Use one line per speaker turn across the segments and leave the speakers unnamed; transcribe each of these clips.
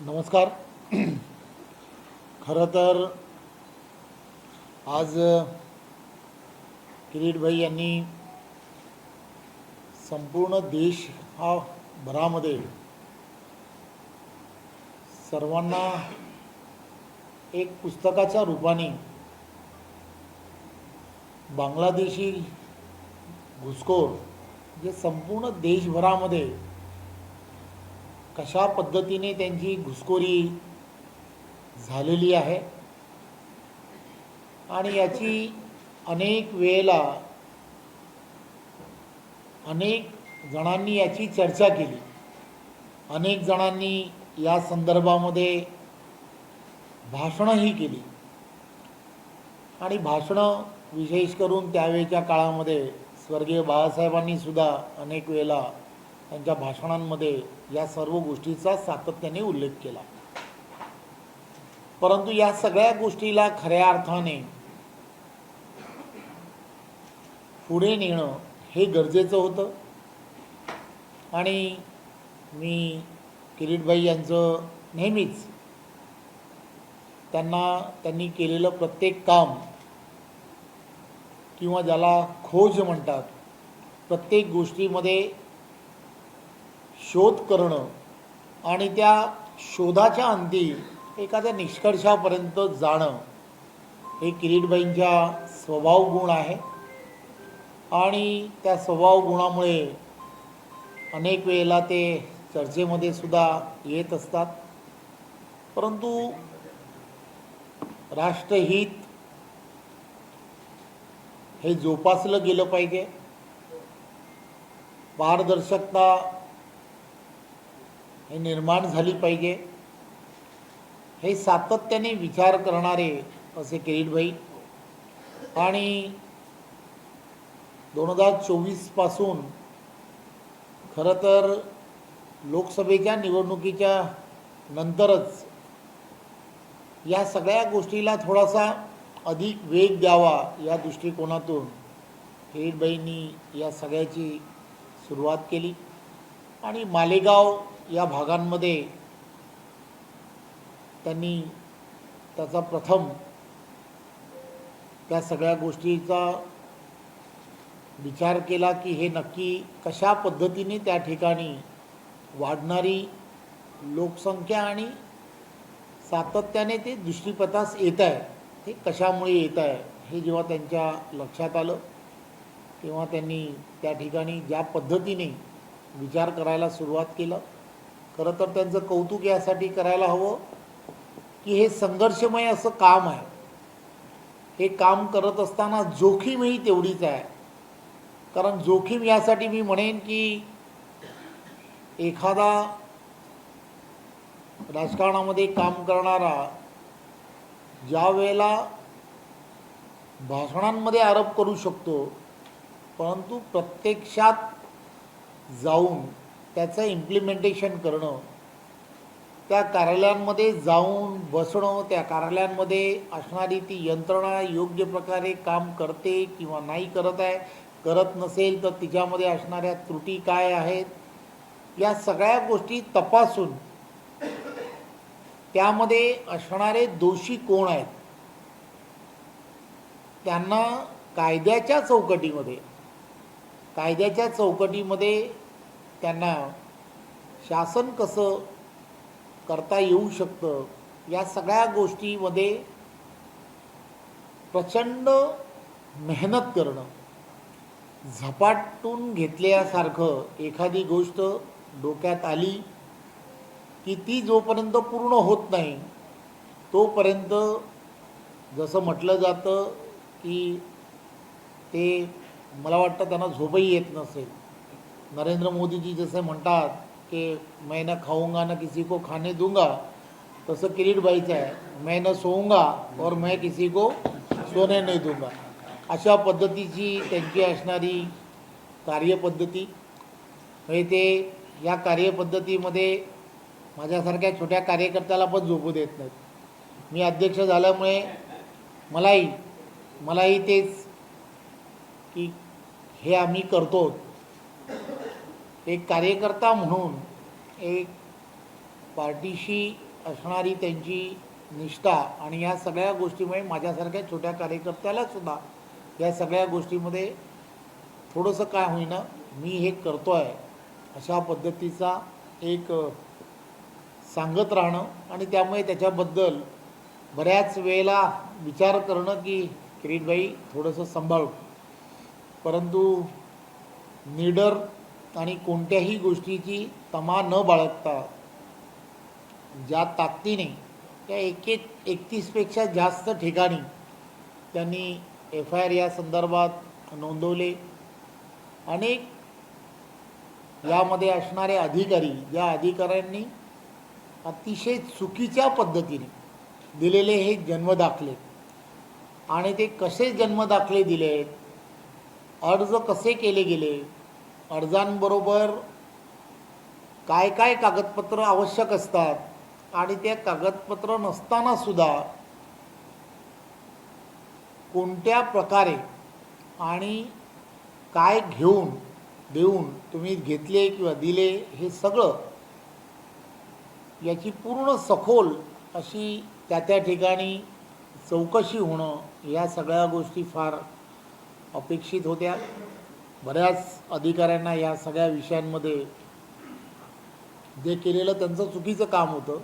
नमस्कार. खरं तर आज किरीटभाई यांनी संपूर्ण देश हा भरामध्ये सर्वांना एक पुस्तकाच्या रूपाने बांगलादेशी घुसखोर जे संपूर्ण देशभरामध्ये कशा पद्धतीने त्यांची घुसखोरी झालेली आहे? आणि याची अनेक वेळेला अनेक जणांनी याची चर्चा केली. अनेक जणांनी या संदर्भामध्ये भाषणंही केली. आणि भाषणं विशेष करून त्यावेळच्या काळामध्ये स्वर्गीय बाळासाहेबांनीसुद्धा अनेक वेळेला त्यांच्या भाषणांमध्ये या सर्व गोष्टीचा सातत्याने उल्लेख केला. परंतु या सगळ्या गोष्टीला खऱ्या अर्थाने पुढे नेणं हे गरजेचं होतं. आणि मी किरीटबाई यांचं नेहमीच त्यांना त्यांनी केलेलं प्रत्येक काम किंवा ज्याला खोज म्हणतात प्रत्येक गोष्टीमध्ये शोध करणं आणि त्या शोधाच्या अंती एखाद्या निष्कर्षापर्यंत जाणं हे किरीटबाईंच्या स्वभाव गुण आहे. आणि त्या स्वभाव गुणामुळे अनेक वेळेला ते चर्चेमध्ये सुद्धा येत असतात. परंतु राष्ट्रहित हे जोपासलं गेलं पाहिजे. पारदर्शकता हे निर्माण झाली पाहिजे. हे सातत्याने विचार करणारे असे किरीटभाई आणि दोन हजार चोवीसपासून खरं तर लोकसभेच्या निवडणुकीच्या नंतरच या सगळ्या गोष्टीला थोडासा अधिक वेग द्यावा या दृष्टिकोनातून किरीटबाईंनी या सगळ्याची सुरुवात केली. आणि मालेगाव या भागांमध्ये त्यांनी त्याचा प्रथम त्या सगळ्या गोष्टीचा विचार केला की हे नक्की कशा पद्धतीने त्या ठिकाणी वाढणारी लोकसंख्या आणि सातत्याने ते दृष्टीपथास येत आहे ते कशामुळे येत आहे हे जेव्हा त्यांच्या लक्षात आलं तेव्हा त्यांनी त्या ठिकाणी ज्या पद्धतीने विचार करायला सुरुवात केलं खरं तर त्यांचं कौतुक यासाठी करायला हवं की हे संघर्षमय असं काम आहे. हे काम करत असताना जोखीमही तेवढीच आहे. कारण जोखीम यासाठी मी म्हणेन की एखादा राजकारणामध्ये काम करणारा ज्या वेळेला भाषणांमध्ये आरोप करू शकतो परंतु प्रत्यक्षात जाऊन त्याचं इम्प्लिमेंटेशन करणं त्या कार्यालयांमध्ये जाऊन बसणं त्या कार्यालयांमध्ये असणारी ती यंत्रणा योग्य प्रकारे काम करते किंवा नाही करत आहे करत नसेल तर तिच्यामध्ये असणाऱ्या त्रुटी काय आहेत या सगळ्या गोष्टी तपासून त्यामध्ये असणारे दोषी कोण आहेत त्यांना कायद्याच्या चौकटीमध्ये कायद्याच्या चौकटीमध्ये त्यांना शासन कसं करता येऊ शकतं या सगळ्या गोष्टीमध्ये प्रचंड मेहनत करणं झपाटून घेतल्यासारखं एखादी गोष्ट डोक्यात आली की ती जोपर्यंत पूर्ण होत नाही तोपर्यंत जसं म्हटलं जातं की ते मला वाटतं त्यांना झोपही येत नसेल. नरेंद्र मोदीजी जसे म्हणतात की मैं ना खाऊंगा ना किसी को खाने दूंगा. तसं किरीटबाईचं आहे. मैं न सोऊंगा और मैं किसी को सोने नाही दूंगा. अशा पद्धतीची त्यांची असणारी कार्यपद्धती. म्हणजे ते या कार्यपद्धतीमध्ये माझ्यासारख्या छोट्या कार्यकर्त्याला पण झोपू देत नाहीत. मी अध्यक्ष झाल्यामुळे मलाही मलाही तेच की हे आम्ही करतो एक कार्यकर्ता म्हणून एक पार्टीशी असणारी त्यांची निष्ठा आणि या सगळ्या गोष्टीमुळे माझ्यासारख्या छोट्या कार्यकर्त्याला सुद्धा या सगळ्या गोष्टीमध्ये थोडंसं काय होईना मी हे करतो आहे अशा पद्धतीचा एक सांगत राहणं आणि त्यामुळे त्याच्याबद्दल बऱ्याच वेळेला विचार करणं की किरीटबाई थोडंसं सांभाळू. परंतु निडर आणि कोणत्याही गोष्टीची तमा न बाळगता ज्या ताकदीने त्या एक एक एकतीसपेक्षा जास्त ठिकाणी त्यांनी एफ आय आर या संदर्भात नोंदवले. अनेक यामध्ये असणारे अधिकारी ज्या अधिकाऱ्यांनी अतिशय चुकीच्या पद्धतीने दिलेले हे जन्मदाखले आणि ते कसे जन्मदाखले दिले अर्ज कसे केले गेले? अर्जांबरोबर काय काय कागदपत्र आवश्यक असतात आणि त्या कागदपत्र नसताना सुद्धा कोणत्या प्रकारे आणि काय घेऊन देऊन तुम्ही घेतले किंवा दिले हे सगळं याची पूर्ण सखोल अशी त्या त्या ठिकाणी चौकशी होणं या सगळ्या गोष्टी फार अपेक्षित होत्या. बऱ्याच अधिकाऱ्यांना या सगळ्या विषयांमध्ये जे केलेलं त्यांचं चुकीचं काम होतं.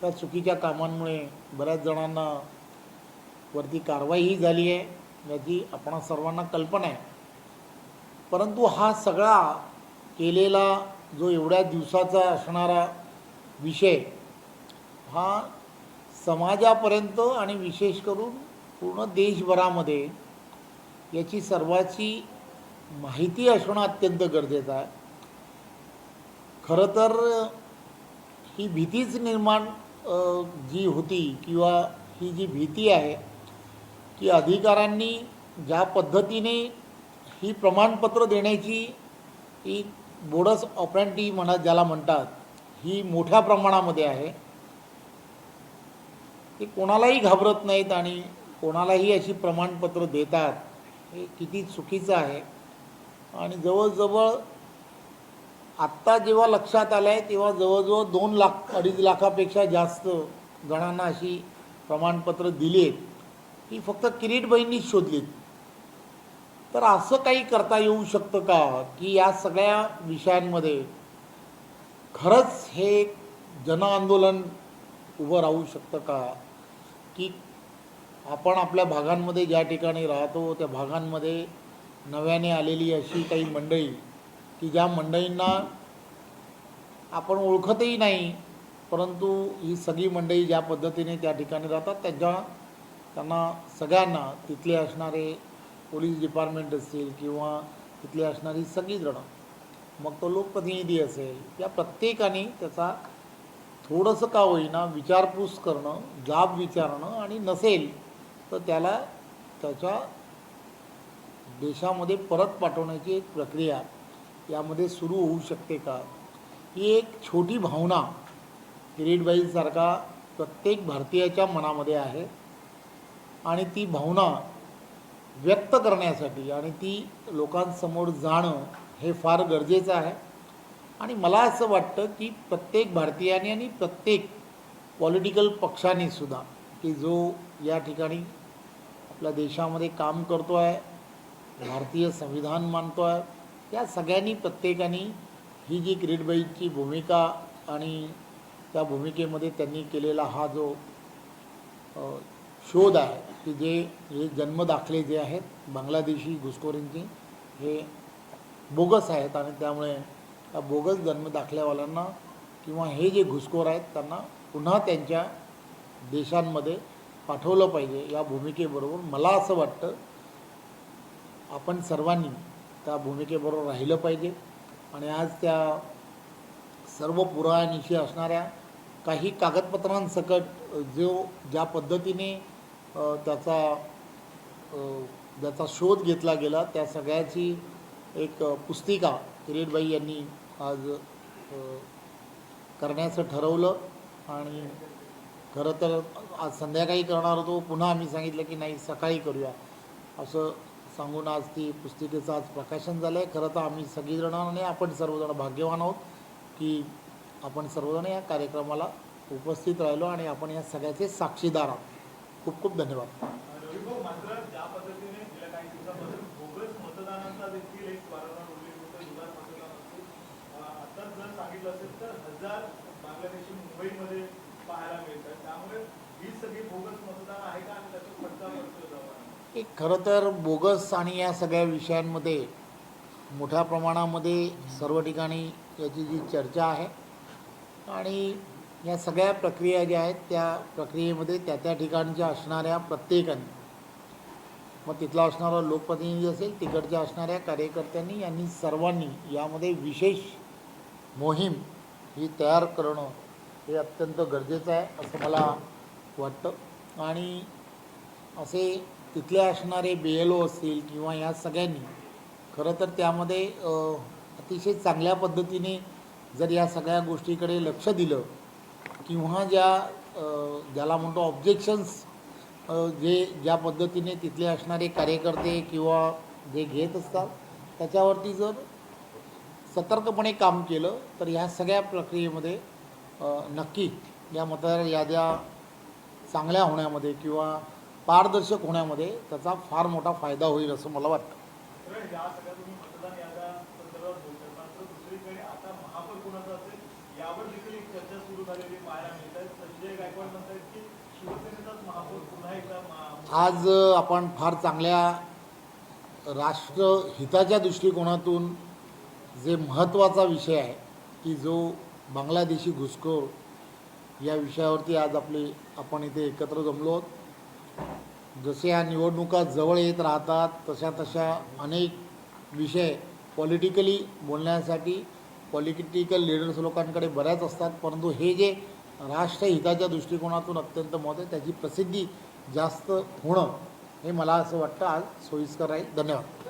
त्या चुकीच्या कामांमुळे बऱ्याच जणांना वरती कारवाईही झाली आहे याची आपण सर्वांना कल्पना आहे. परंतु हा सगळा केलेला जो एवढ्या दिवसाचा असणारा विषय हा समाजापर्यंत आणि विशेष करून पूर्ण देशभरामध्ये याची सर्वाची माहिती असणं अत्यंत गरजेचं आहे. खरं तर ही भीतीच निर्माण जी होती किंवा ही जी भीती आहे की अधिकाऱ्यांनी ज्या पद्धतीने ही प्रमाणपत्र देण्याची ही बोडस ऑपरेंटी म्हणा ज्याला म्हणतात ही मोठ्या प्रमाणामध्ये आहे. ते कोणालाही घाबरत नाहीत आणि कोणालाही अशी प्रमाणपत्र देतात हे किती चुकीचं आहे. आणि जवळजवळ आत्ता जेव्हा लक्षात आलं आहे तेव्हा जवळजवळ दोन लाख अडीच लाखापेक्षा जास्त जणांना अशी प्रमाणपत्र दिली आहेत. ही फक्त किरीटबाईंनीच शोधलीत. तर असं काही करता येऊ शकतं का? की या सगळ्या विषयांमध्ये खरंच हे जनआंदोलन उभं राहू शकतं का? की आपण आपल्या भागांमध्ये ज्या ठिकाणी राहतो त्या भागांमध्ये नव्याने आलेली अशी काही मंडळी की ज्या मंडळींना आपण ओळखतही नाही परंतु ही सगळी मंडळी ज्या पद्धतीने त्या ठिकाणी राहतात त्याच्या त्यांना सगळ्यांना तिथले असणारे पोलीस डिपार्टमेंट असतील किंवा तिथली असणारी सगळीजणं मग तो लोकप्रतिनिधी असेल या प्रत्येकाने त्याचा थोडंसं का होईना विचारपूस करणं जाब विचारणं आणि नसेल तर त्याला त्याच्या देशामध्ये परत पाठवण्याची एक प्रक्रिया यामध्ये सुरू होऊ शकते का? ही एक छोटी भावना किरीटबाईसारखा प्रत्येक भारतीयाच्या मनामध्ये आहे आणि ती भावना व्यक्त करण्यासाठी आणि ती लोकांसमोर जाणं हे फार गरजेचं आहे. आणि मला असं वाटतं की प्रत्येक भारतीयाने आणि प्रत्येक पॉलिटिकल पक्षाने सुद्धा की जो या ठिकाणी आपल्या देशामध्ये काम करतो आहे भारतीय संविधान मानतो आहे. या सगळ्यांनी प्रत्येकाने ही जी किरीटबाईची भूमिका आणि त्या भूमिकेमध्ये त्यांनी केलेला हा जो शोध आहे की जे हे जन्मदाखले जे आहेत बांगलादेशी घुसखोरींचे हे बोगस आहेत आणि त्यामुळे त्या बोगस जन्मदाखल्यावाल्यांना किंवा हे जे घुसखोर आहेत त्यांना पुन्हा त्यांच्या देशांमध्ये पाठवलं पाहिजे या भूमिकेबरोबर. मला असं वाटतं आपण सर्वांनी त्या भूमिकेबरोबर राहिलं पाहिजे. आणि आज त्या सर्व पुराणीशी असणाऱ्या काही कागदपत्रांसकट जो ज्या पद्धतीने त्याचा ज्याचा शोध घेतला गेला त्या सगळ्याची एक पुस्तिका किरीटबाई यांनी आज करण्याचं ठरवलं. आणि खरं तर आज संध्याकाळी करणार होतो. पुन्हा आम्ही सांगितलं की नाही सकाळी करूया. असं सांगून आज ती पुस्तिकेचं आज प्रकाशन झालं आहे खरं तर आम्ही सगळीजणांनी आपण सर्वजण भाग्यवान आहोत की आपण सर्वजण या कार्यक्रमाला उपस्थित राहिलो आणि आपण या सगळ्याचे साक्षीदार आहोत. खूप खूप धन्यवाद.
मुंबईमध्ये पाहायला मिळतात त्यामुळे ही सगळी बोगस मतदान आहे का? आणि त्याचा फटका बसतो
एक खरं तर बोगस आणि या सगळ्या विषयांमध्ये मोठ्या प्रमाणामध्ये सर्व ठिकाणी याची जी चर्चा आहे आणि या सगळ्या प्रक्रिया ज्या आहेत त्या प्रक्रियेमध्ये त्या त्या ठिकाणच्या असणाऱ्या प्रत्येकाने मग तिथला असणारा लोकप्रतिनिधी असेल तिकडच्या असणाऱ्या कार्यकर्त्यांनी यांनी सर्वांनी यामध्ये विशेष मोहीम ही तयार करणं हे अत्यंत गरजेचं आहे असं मला वाटतं. आणि असे तिथले असणारे बी एल ओ असतील किंवा या सगळ्यांनी खरं तर त्यामध्ये अतिशय चांगल्या पद्धतीने जर या सगळ्या गोष्टीकडे लक्ष दिलं किंवा ज्या ज्याला म्हणतो ऑब्जेक्शन्स जे ज्या पद्धतीने तिथले असणारे कार्यकर्ते किंवा जे घेत असतात त्याच्यावरती जर सतर्कपणे काम केलं तर ह्या सगळ्या प्रक्रियेमध्ये नक्की या मतदार याद्या चांगल्या होण्यामध्ये किंवा पारदर्शक होण्यामध्ये त्याचा फार मोठा फायदा होईल असं मला वाटतं.
तर या सगळ्या तुम्ही मतदान याद्या संदर्भात बोलताय. मात्र दुसरीकडे आता महापौर कुणाचा असेल यावर देखील एक चर्चा सुरू झालेली पाहायला मिळत आहे संजय गायकवाड म्हणतात की शिवसेनेचाच महापौर पुन्हा एकदा महा-
आज आपण फार चांगल्या राष्ट्रहिताच्या दृष्टिकोनातून जे महत्त्वाचा विषय आहे की जो बांगलादेशी घुसखोर या विषयावरती आज आपले आपण इथे एकत्र जमलो आहोत. जसे या निवडणुका जवळ येत राहतात तशा तशा अनेक विषय पॉलिटिकली बोलण्यासाठी पॉलिटिकल लिडर्स लोकांकडे बऱ्याच असतात. परंतु हे जे राष्ट्रहिताच्या दृष्टिकोनातून अत्यंत मत आहे त्याची प्रसिद्धी जास्त होणं हे मला असं वाटतं. आज सोयीस्कर आहे. धन्यवाद.